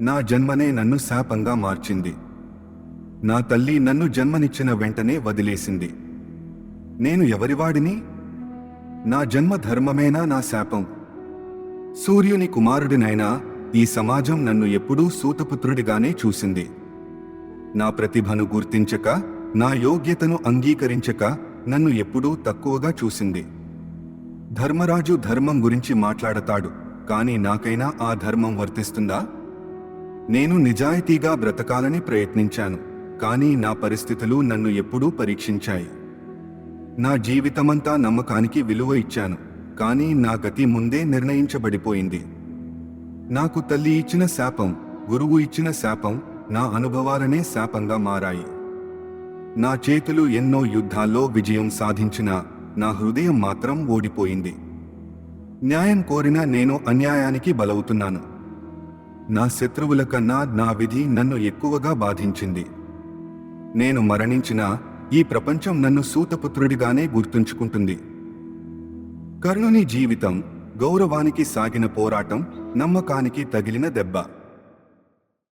నా జన్మనే నన్ను శాపంగా మార్చింది. నా తల్లి నన్ను జన్మనిచ్చిన వెంటనే వదిలేసింది. నేను ఎవరివాడిని? నా జన్మ ధర్మమేనా నా శాపం? సూర్యుని కుమారుడినైనా ఈ సమాజం నన్ను ఎప్పుడూ సూతపుత్రుడిగానే చూసింది. నా ప్రతిభను గుర్తించక నా యోగ్యతను అంగీకరించక నన్ను ఎప్పుడూ తక్కువగా చూసింది. ధర్మరాజు ధర్మం గురించి మాట్లాడతాడు కానీ నాకైనా ఆ ధర్మం వర్తిస్తుందా? నేను నిజాయితీగా బ్రతకాలని ప్రయత్నించాను కానీ నా పరిస్థితులు నన్ను ఎప్పుడూ పరీక్షించాయి. నా జీవితమంతా నమ్మకానికి విలువ ఇచ్చాను కానీ నా గతి ముందే నిర్ణయించబడిపోయింది. నాకు తల్లి ఇచ్చిన శాపం గురువు ఇచ్చిన శాపం నా అనుభవాలనే శాపంగా మారాయి. నా చేతులు ఎన్నో యుద్ధాల్లో విజయం సాధించినా నా హృదయం మాత్రం ఓడిపోయింది. న్యాయం కోరిన నేను అన్యాయానికి బలవుతున్నాను. నా శత్రువుల కన్నా నా విధి నన్ను ఎక్కువగా బాధించింది. నేను మరణించినా ఈ ప్రపంచం నన్ను సూతపుత్రుడిగానే గుర్తుంచుకుంటుంది. కర్ణుని జీవితం గౌరవానికి సాగిన పోరాటం నమ్మకానికి తగిలిన దెబ్బ.